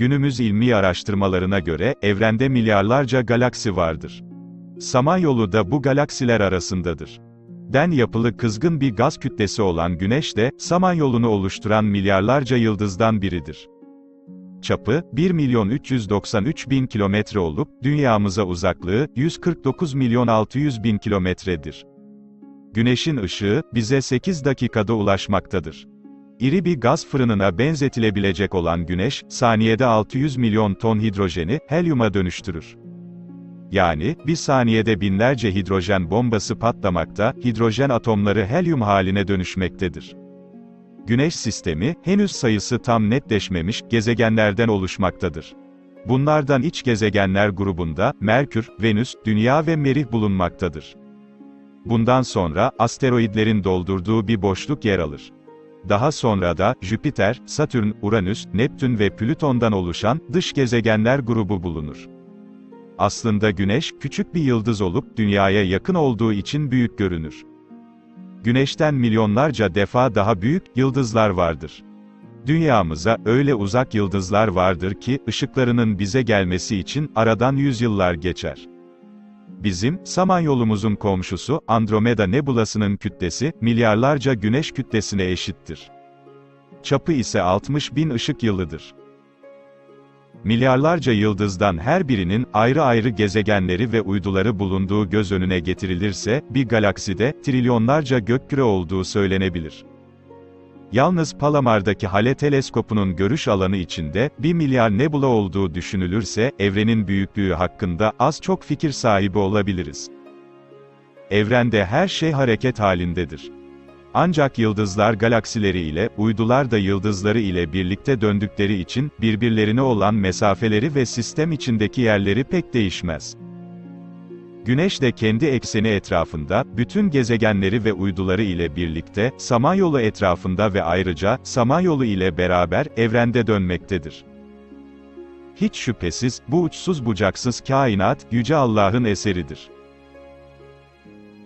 Günümüz ilmi araştırmalarına göre, evrende milyarlarca galaksi vardır. Samanyolu da bu galaksiler arasındadır. Den yapılı kızgın bir gaz kütlesi olan Güneş de, Samanyolu'nu oluşturan milyarlarca yıldızdan biridir. Çapı, 1 milyon 393 bin kilometre olup, dünyamıza uzaklığı, 149 milyon 600 bin kilometredir. Güneşin ışığı, bize 8 dakikada ulaşmaktadır. İri bir gaz fırınına benzetilebilecek olan Güneş, saniyede 600 milyon ton hidrojeni, helyuma dönüştürür. Yani, bir saniyede binlerce hidrojen bombası patlamakta, hidrojen atomları helyum haline dönüşmektedir. Güneş sistemi, henüz sayısı tam netleşmemiş, gezegenlerden oluşmaktadır. Bunlardan iç gezegenler grubunda, Merkür, Venüs, Dünya ve Merih bulunmaktadır. Bundan sonra, asteroidlerin doldurduğu bir boşluk yer alır. Daha sonra da, Jüpiter, Satürn, Uranüs, Neptün ve Plüton'dan oluşan, dış gezegenler grubu bulunur. Aslında Güneş, küçük bir yıldız olup, Dünya'ya yakın olduğu için büyük görünür. Güneşten milyonlarca defa daha büyük, yıldızlar vardır. Dünyamıza, öyle uzak yıldızlar vardır ki, ışıklarının bize gelmesi için, aradan yüzyıllar geçer. Bizim, Samanyolumuzun komşusu, Andromeda Nebulası'nın kütlesi, milyarlarca güneş kütlesine eşittir. Çapı ise 60 bin ışık yılıdır. Milyarlarca yıldızdan her birinin, ayrı ayrı gezegenleri ve uyduları bulunduğu göz önüne getirilirse, bir galakside, trilyonlarca gökküre olduğu söylenebilir. Yalnız Palamar'daki Hale teleskopunun görüş alanı içinde, 1 milyar nebula olduğu düşünülürse, evrenin büyüklüğü hakkında az çok fikir sahibi olabiliriz. Evrende her şey hareket halindedir. Ancak yıldızlar galaksileri ile, uydular da yıldızları ile birlikte döndükleri için, birbirlerine olan mesafeleri ve sistem içindeki yerleri pek değişmez. Güneş de kendi ekseni etrafında, bütün gezegenleri ve uyduları ile birlikte, Samanyolu etrafında ve ayrıca, Samanyolu ile beraber, evrende dönmektedir. Hiç şüphesiz, bu uçsuz bucaksız kainat, Yüce Allah'ın eseridir.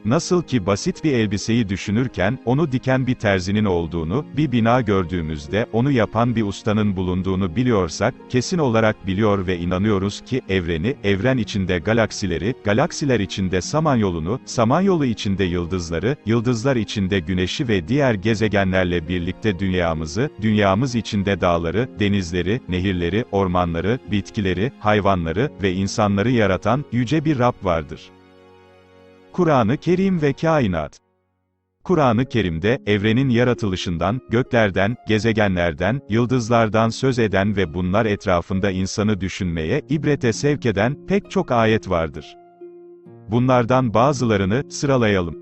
Nasıl ki basit bir elbiseyi düşünürken, onu diken bir terzinin olduğunu, bir bina gördüğümüzde, onu yapan bir ustanın bulunduğunu biliyorsak, kesin olarak biliyor ve inanıyoruz ki, evreni, evren içinde galaksileri, galaksiler içinde samanyolunu, samanyolu içinde yıldızları, yıldızlar içinde güneşi ve diğer gezegenlerle birlikte dünyamızı, dünyamız içinde dağları, denizleri, nehirleri, ormanları, bitkileri, hayvanları ve insanları yaratan, yüce bir Rab vardır. Kur'an-ı Kerim ve Kainat Kur'an-ı Kerim'de, evrenin yaratılışından, göklerden, gezegenlerden, yıldızlardan söz eden ve bunlar etrafında insanı düşünmeye, ibrete sevk eden, pek çok ayet vardır. Bunlardan bazılarını, sıralayalım.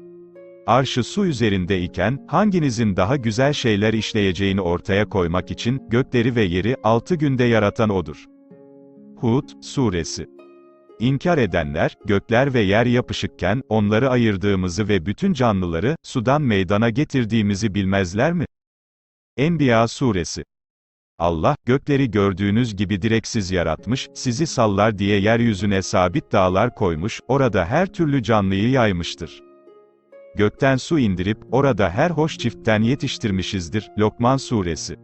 Arşı su üzerinde iken, hanginizin daha güzel şeyler işleyeceğini ortaya koymak için, gökleri ve yeri, altı günde yaratan O'dur. Hud, Suresi İnkar edenler, gökler ve yer yapışıkken, onları ayırdığımızı ve bütün canlıları, sudan meydana getirdiğimizi bilmezler mi? Enbiya Suresi Allah, gökleri gördüğünüz gibi direksiz yaratmış, sizi sallar diye yeryüzüne sabit dağlar koymuş, orada her türlü canlıyı yaymıştır. Gökten su indirip, orada her hoş çiftten yetiştirmişizdir. Lokman Suresi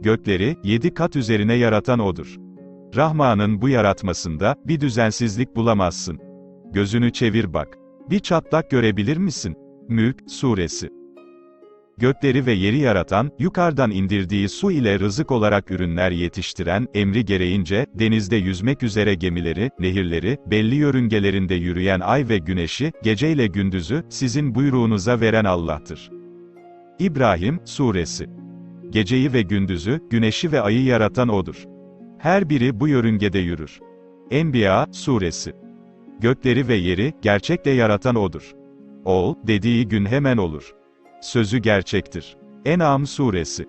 Gökleri, yedi kat üzerine yaratan O'dur. Rahman'ın bu yaratmasında, bir düzensizlik bulamazsın. Gözünü çevir bak. Bir çatlak görebilir misin? Mülk, Suresi Gökleri ve yeri yaratan, yukarıdan indirdiği su ile rızık olarak ürünler yetiştiren, emri gereğince, denizde yüzmek üzere gemileri, nehirleri, belli yörüngelerinde yürüyen ay ve güneşi, geceyle gündüzü, sizin buyruğunuza veren Allah'tır. İbrahim, Suresi Geceyi ve gündüzü, güneşi ve ayı yaratan O'dur. Her biri bu yörüngede yürür. Enbiya, Suresi. Gökleri ve yeri, gerçekle yaratan O'dur. Ol, dediği gün hemen olur. Sözü gerçektir. En'am Suresi.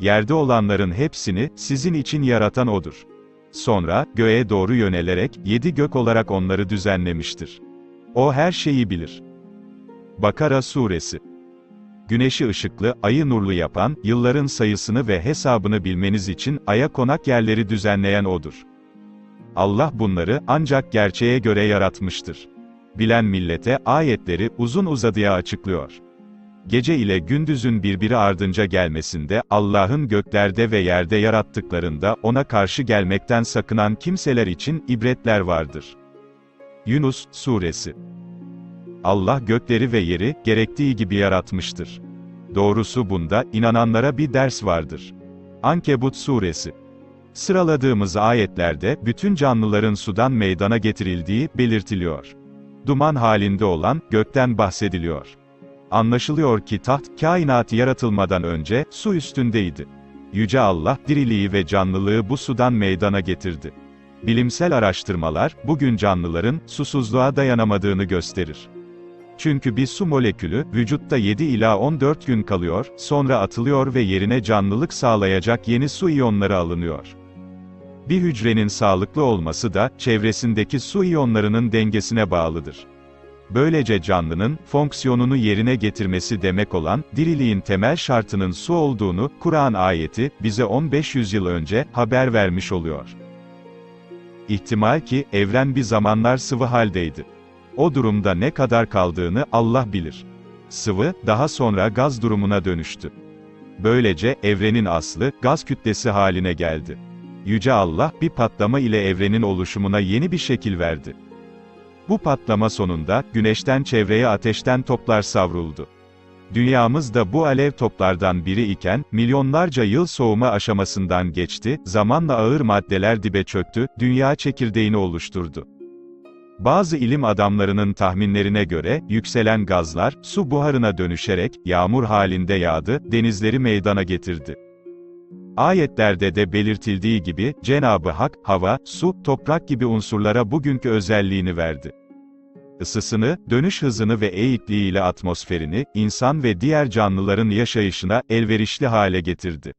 Yerde olanların hepsini, sizin için yaratan O'dur. Sonra, göğe doğru yönelerek, yedi gök olarak onları düzenlemiştir. O her şeyi bilir. Bakara Suresi güneşi ışıklı, ayı nurlu yapan, yılların sayısını ve hesabını bilmeniz için, aya konak yerleri düzenleyen O'dur. Allah bunları, ancak gerçeğe göre yaratmıştır. Bilen millete, ayetleri, uzun uzadıya açıklıyor. gece ile gündüzün birbiri ardınca gelmesinde, Allah'ın göklerde ve yerde yarattıklarında, ona karşı gelmekten sakınan kimseler için, ibretler vardır. Yunus, Suresi Allah gökleri ve yeri, gerektiği gibi yaratmıştır. Doğrusu bunda, inananlara bir ders vardır. Ankebut Suresi Sıraladığımız ayetlerde, bütün canlıların sudan meydana getirildiği, belirtiliyor. Duman halinde olan, gökten bahsediliyor. Anlaşılıyor ki taht, kainatı yaratılmadan önce, su üstündeydi. Yüce Allah, diriliği ve canlılığı bu sudan meydana getirdi. Bilimsel araştırmalar, bugün canlıların, susuzluğa dayanamadığını gösterir. Çünkü bir su molekülü, vücutta 7 ila 14 gün kalıyor, sonra atılıyor ve yerine canlılık sağlayacak yeni su iyonları alınıyor. Bir hücrenin sağlıklı olması da, çevresindeki su iyonlarının dengesine bağlıdır. Böylece canlının, fonksiyonunu yerine getirmesi demek olan, diriliğin temel şartının su olduğunu, Kur'an ayeti, bize 1500 yıl önce, haber vermiş oluyor. İhtimal ki, evren bir zamanlar sıvı haldeydi. O durumda ne kadar kaldığını, Allah bilir. Sıvı, daha sonra gaz durumuna dönüştü. Böylece, evrenin aslı, gaz kütlesi haline geldi. Yüce Allah, bir patlama ile evrenin oluşumuna yeni bir şekil verdi. Bu patlama sonunda, güneşten çevreye ateşten toplar savruldu. Dünyamız da bu alev toplardan biri iken, milyonlarca yıl soğuma aşamasından geçti, zamanla ağır maddeler dibe çöktü, dünya çekirdeğini oluşturdu. Bazı ilim adamlarının tahminlerine göre, yükselen gazlar, su buharına dönüşerek, yağmur halinde yağdı, denizleri meydana getirdi. Ayetlerde de belirtildiği gibi, Cenabı Hak, hava, su, toprak gibi unsurlara bugünkü özelliğini verdi. Isısını, dönüş hızını ve eğikliğiyle atmosferini, insan ve diğer canlıların yaşayışına, elverişli hale getirdi.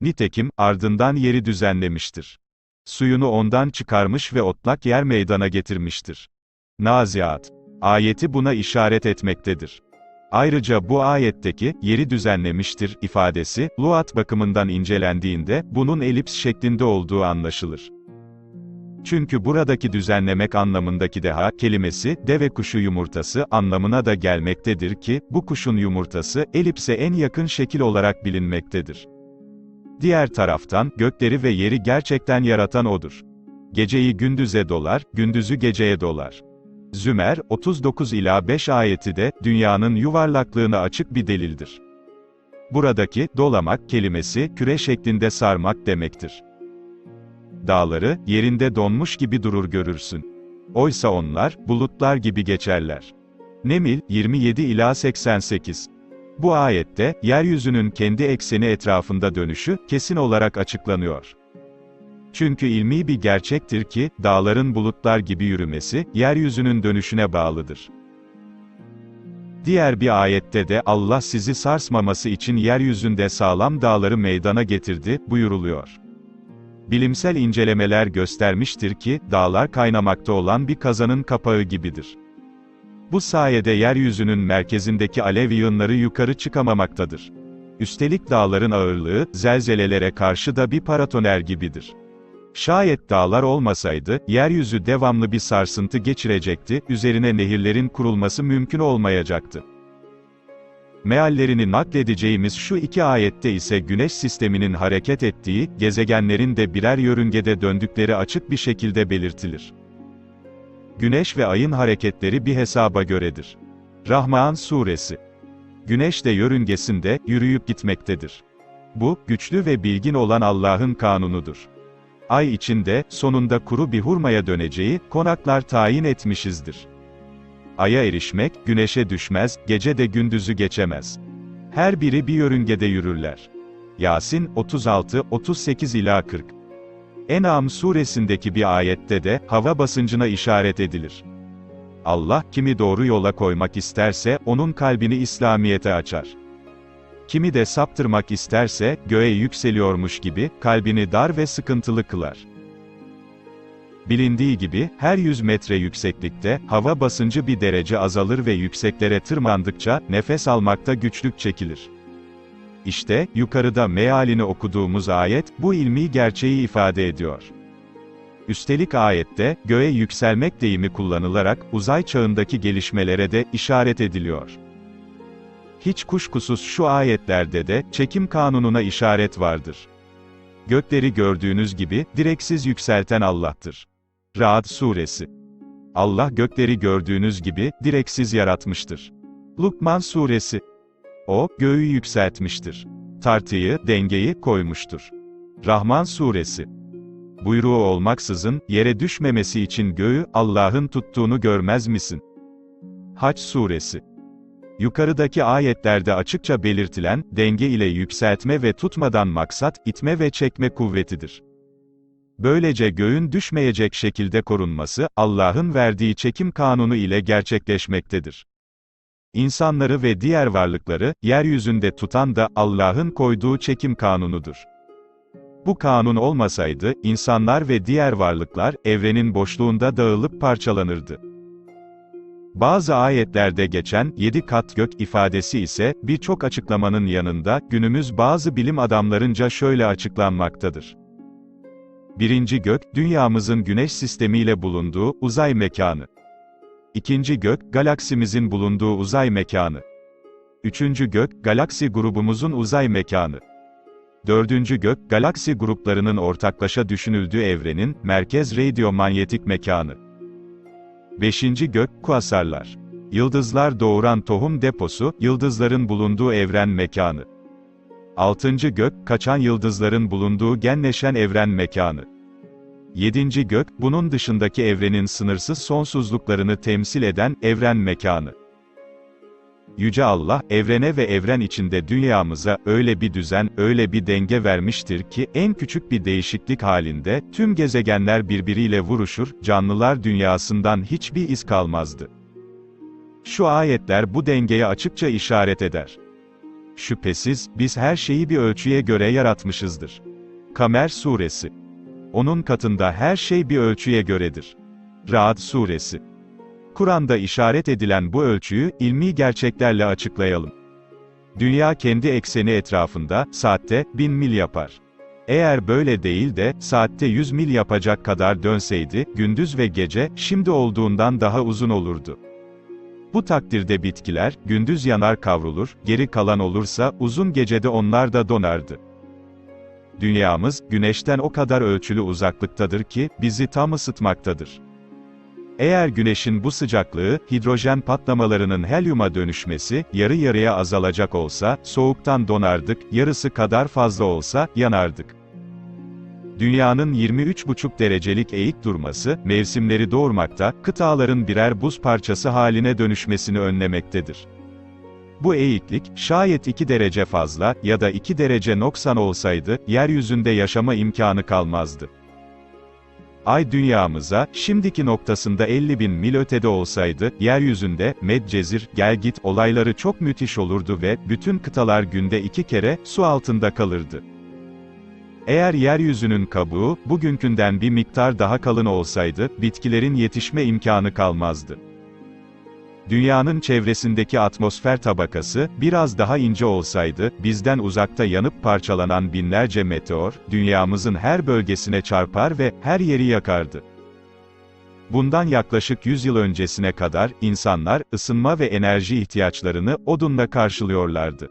Nitekim, ardından yeri düzenlemiştir. Suyunu ondan çıkarmış ve otlak yer meydana getirmiştir. Naziat. Ayeti buna işaret etmektedir. Ayrıca bu ayetteki, yeri düzenlemiştir, ifadesi, luat bakımından incelendiğinde, bunun elips şeklinde olduğu anlaşılır. Çünkü buradaki düzenlemek anlamındaki deha, kelimesi, deve kuşu yumurtası, anlamına da gelmektedir ki, bu kuşun yumurtası, elipse en yakın şekil olarak bilinmektedir. Diğer taraftan, gökleri ve yeri gerçekten yaratan O'dur. Geceyi gündüze dolar, gündüzü geceye dolar. Zümer, 39 ila 5 ayeti de, dünyanın yuvarlaklığına açık bir delildir. Buradaki, dolamak kelimesi, küre şeklinde sarmak demektir. Dağları, yerinde donmuş gibi durur görürsün. Oysa onlar, bulutlar gibi geçerler. Nemil, 27 ila 88 bu ayette, yeryüzünün kendi ekseni etrafında dönüşü, kesin olarak açıklanıyor. Çünkü ilmi bir gerçektir ki, dağların bulutlar gibi yürümesi, yeryüzünün dönüşüne bağlıdır. Diğer bir ayette de, Allah sizi sarsmaması için yeryüzünde sağlam dağları meydana getirdi, buyuruluyor. Bilimsel incelemeler göstermiştir ki, dağlar kaynamakta olan bir kazanın kapağı gibidir. Bu sayede yeryüzünün merkezindeki alev yığınları yukarı çıkamamaktadır. Üstelik dağların ağırlığı, zelzelelere karşı da bir paratoner gibidir. Şayet dağlar olmasaydı, yeryüzü devamlı bir sarsıntı geçirecekti, üzerine nehirlerin kurulması mümkün olmayacaktı. Meallerini nakledeceğimiz şu iki ayette ise güneş sisteminin hareket ettiği, gezegenlerin de birer yörüngede döndükleri açık bir şekilde belirtilir. Güneş ve ayın hareketleri bir hesaba göredir. Rahman Suresi Güneş de yörüngesinde, yürüyüp gitmektedir. Bu, güçlü ve bilgin olan Allah'ın kanunudur. Ay içinde, sonunda kuru bir hurmaya döneceği, konaklar tayin etmişizdir. Aya erişmek, güneşe düşmez, gece de gündüzü geçemez. Her biri bir yörüngede yürürler. Yasin, 36, 38 ila 40 En'am suresindeki bir ayette de, hava basıncına işaret edilir. Allah, kimi doğru yola koymak isterse, onun kalbini İslamiyet'e açar. Kimi de saptırmak isterse, göğe yükseliyormuş gibi, kalbini dar ve sıkıntılı kılar. Bilindiği gibi, her 100 metre yükseklikte, hava basıncı bir derece azalır ve yükseklere tırmandıkça, nefes almakta güçlük çekilir. İşte, yukarıda mealini okuduğumuz ayet, bu ilmi gerçeği ifade ediyor. Üstelik ayette, göğe yükselmek deyimi kullanılarak, uzay çağındaki gelişmelere de işaret ediliyor. Hiç kuşkusuz şu ayetlerde de, çekim kanununa işaret vardır. Gökleri gördüğünüz gibi, direksiz yükselten Allah'tır. Ra'd Suresi Allah gökleri gördüğünüz gibi, direksiz yaratmıştır. Lukman Suresi O, göğü yükseltmiştir. Tartıyı, dengeyi koymuştur. Rahman Suresi Buyruğu olmaksızın, yere düşmemesi için göğü, Allah'ın tuttuğunu görmez misin? Haç Suresi Yukarıdaki ayetlerde açıkça belirtilen, denge ile yükseltme ve tutmadan maksat, itme ve çekme kuvvetidir. Böylece göğün düşmeyecek şekilde korunması, Allah'ın verdiği çekim kanunu ile gerçekleşmektedir. İnsanları ve diğer varlıkları, yeryüzünde tutan da, Allah'ın koyduğu çekim kanunudur. Bu kanun olmasaydı, insanlar ve diğer varlıklar, evrenin boşluğunda dağılıp parçalanırdı. Bazı ayetlerde geçen, yedi kat gök ifadesi ise, birçok açıklamanın yanında, günümüz bazı bilim adamlarınca şöyle açıklanmaktadır. Birinci gök, dünyamızın güneş sistemiyle bulunduğu, uzay mekanı. İkinci gök, galaksimizin bulunduğu uzay mekanı. Üçüncü gök, galaksi grubumuzun uzay mekanı. Dördüncü gök, galaksi gruplarının ortaklaşa düşünüldüğü evrenin, merkez radyomanyetik mekanı. Beşinci gök, kuasarlar. Yıldızlar doğuran tohum deposu, yıldızların bulunduğu evren mekanı. Altıncı gök, kaçan yıldızların bulunduğu genleşen evren mekanı. Yedinci gök, bunun dışındaki evrenin sınırsız sonsuzluklarını temsil eden, evren mekanı. Yüce Allah, evrene ve evren içinde dünyamıza, öyle bir düzen, öyle bir denge vermiştir ki, en küçük bir değişiklik halinde, tüm gezegenler birbiriyle vuruşur, canlılar dünyasından hiçbir iz kalmazdı. Şu ayetler bu dengeye açıkça işaret eder. Şüphesiz, biz her şeyi bir ölçüye göre yaratmışızdır. Kamer Suresi Onun katında her şey bir ölçüye göredir. Ra'd Suresi Kur'an'da işaret edilen bu ölçüyü, ilmi gerçeklerle açıklayalım. Dünya kendi ekseni etrafında, saatte, bin mil yapar. Eğer böyle değil de, saatte 100 mil yapacak kadar dönseydi, gündüz ve gece, şimdi olduğundan daha uzun olurdu. Bu takdirde bitkiler, gündüz yanar kavrulur, geri kalan olursa, uzun gecede onlar da donardı. Dünyamız, güneşten o kadar ölçülü uzaklıktadır ki, bizi tam ısıtmaktadır. Eğer güneşin bu sıcaklığı, hidrojen patlamalarının helyuma dönüşmesi, yarı yarıya azalacak olsa, soğuktan donardık, yarısı kadar fazla olsa, yanardık. Dünyanın 23,5 derecelik eğik durması, mevsimleri doğurmakta, kıtaların birer buz parçası haline dönüşmesini önlemektedir. Bu eğiklik, şayet 2 derece fazla, ya da 2 derece noksan olsaydı, yeryüzünde yaşama imkanı kalmazdı. Ay dünyamıza, şimdiki noktasında 50 bin mil ötede olsaydı, yeryüzünde, Medcezir, Gelgit olayları çok müthiş olurdu ve, bütün kıtalar günde iki kere, su altında kalırdı. Eğer yeryüzünün kabuğu, bugünkünden bir miktar daha kalın olsaydı, bitkilerin yetişme imkanı kalmazdı. Dünyanın çevresindeki atmosfer tabakası, biraz daha ince olsaydı, bizden uzakta yanıp parçalanan binlerce meteor, dünyamızın her bölgesine çarpar ve, her yeri yakardı. Bundan yaklaşık 100 yıl öncesine kadar, insanlar, ısınma ve enerji ihtiyaçlarını, odunla karşılıyorlardı.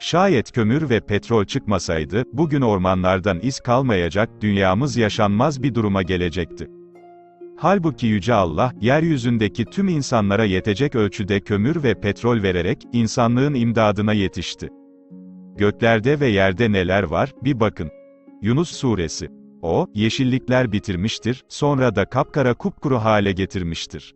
Şayet kömür ve petrol çıkmasaydı, bugün ormanlardan iz kalmayacak, dünyamız yaşanmaz bir duruma gelecekti. Halbuki Yüce Allah, yeryüzündeki tüm insanlara yetecek ölçüde kömür ve petrol vererek, insanlığın imdadına yetişti. Göklerde ve yerde neler var, bir bakın. Yunus Suresi. O, yeşillikler bitirmiştir, sonra da kapkara kupkuru hale getirmiştir.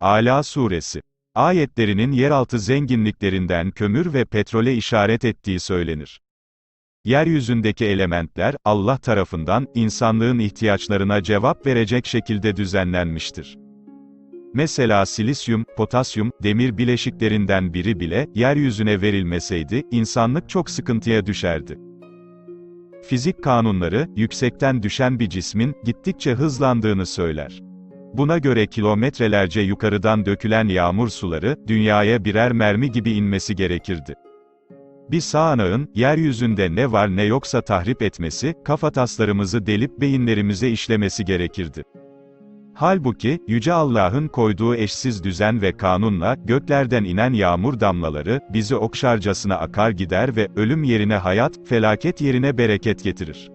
Ala Suresi. Ayetlerinin yeraltı zenginliklerinden kömür ve petrole işaret ettiği söylenir. Yeryüzündeki elementler, Allah tarafından, insanlığın ihtiyaçlarına cevap verecek şekilde düzenlenmiştir. Mesela silisyum, potasyum, demir bileşiklerinden biri bile, yeryüzüne verilmeseydi, insanlık çok sıkıntıya düşerdi. Fizik kanunları, yüksekten düşen bir cismin, gittikçe hızlandığını söyler. Buna göre kilometrelerce yukarıdan dökülen yağmur suları, dünyaya birer mermi gibi inmesi gerekirdi. Bir sağanağın, yeryüzünde ne var ne yoksa tahrip etmesi, kafataslarımızı delip beyinlerimize işlemesi gerekirdi. Halbuki, Yüce Allah'ın koyduğu eşsiz düzen ve kanunla, göklerden inen yağmur damlaları, bizi okşarcasına akar gider ve, ölüm yerine hayat, felaket yerine bereket getirir.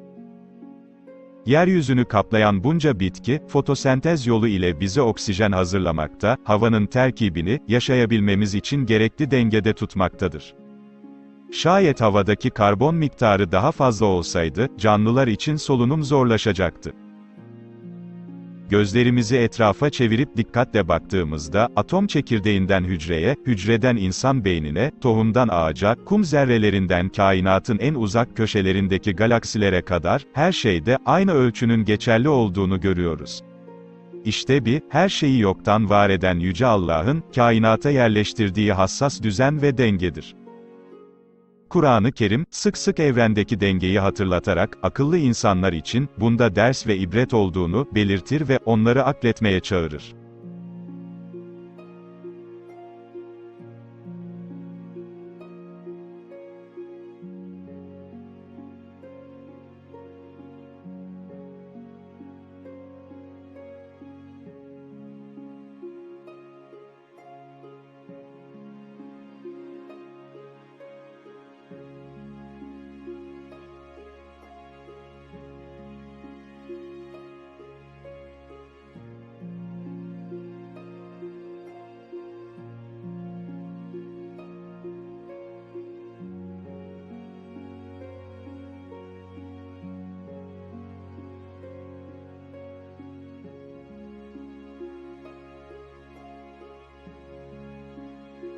Yeryüzünü kaplayan bunca bitki, fotosentez yolu ile bize oksijen hazırlamakta, havanın terkibini, yaşayabilmemiz için gerekli dengede tutmaktadır. Şayet havadaki karbon miktarı daha fazla olsaydı, canlılar için solunum zorlaşacaktı. Gözlerimizi etrafa çevirip dikkatle baktığımızda, atom çekirdeğinden hücreye, hücreden insan beynine, tohumdan ağaca, kum zerrelerinden kainatın en uzak köşelerindeki galaksilere kadar, her şeyde, aynı ölçünün geçerli olduğunu görüyoruz. İşte bir, her şeyi yoktan var eden Yüce Allah'ın, kainata yerleştirdiği hassas düzen ve dengedir. Kur'an-ı Kerim, sık sık evrendeki dengeyi hatırlatarak, akıllı insanlar için, bunda ders ve ibret olduğunu, belirtir ve, onları akletmeye çağırır.